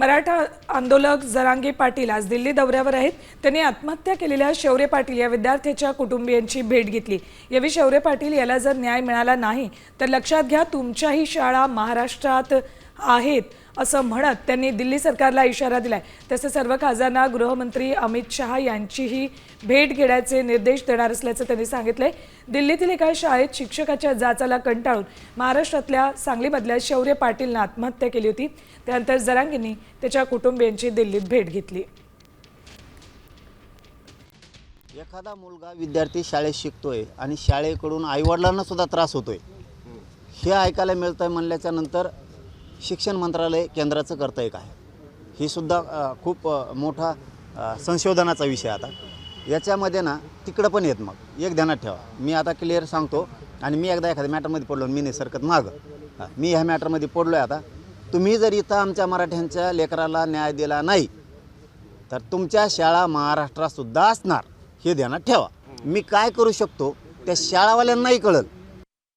मराठा आंदोलक जरांगे पाटील आज दिल्ली दौऱ्यावर आहेत. त्यांनी आत्महत्या केलेल्या शौर्य पाटील या विद्यार्थ्याच्या कुटुंबियांची भेट घेतली. यावेळी शौर्य पाटील याला जर न्याय मिळाला नाही तर लक्षात घ्या तुमच्याही शाळा महाराष्ट्रात आहेत असं म्हणत त्यांनी दिल्ली सरकारला इशारा दिला आहे तसं सर्व खासदारांना गृहमंत्री अमित शहा यांचीही भेट घेण्याचे निर्देश देणार असल्याचं त्यांनी सांगितलंय. दिल्लीतील एका शाळेत शिक्षकाच्या जाचाला कंटाळून महाराष्ट्रातल्या सांगलीमधल्या शौर्य पाटीलनं आत्महत्या केली होती. त्यानंतर जरांगींनी त्याच्या कुटुंबियांची दिल्लीत भेट घेतली. एखादा मुलगा विद्यार्थी शाळेत शिकतोय आणि शाळेकडून आईवडिलांना सुद्धा त्रास होतोय. हे ऐकायला मिळतं आहे म्हणल्याच्या नंतर शिक्षण मंत्रालय केंद्राचं कर्तव्य काय ही सुद्धा खूप मोठा संशोधनाचा विषय आता. याच्यामध्ये ना तिकडं पण येत मग. एक ध्यानात ठेवा. मी आता क्लिअर सांगतो आणि मी एकदा एखाद्या मॅटरमध्ये पडलो मी नाही सरकत मागं मी ह्या मॅटरमध्ये पडलो आहे आता. तुम्ही जर इथं आमच्या मराठ्यांच्या लेकराला न्याय दिला नाही तर तुमच्या शाळा महाराष्ट्रातसुद्धा असणार. हे ध्यानात ठेवा. मी काय करू शकतो त्या शाळावाल्यांनाही कळल.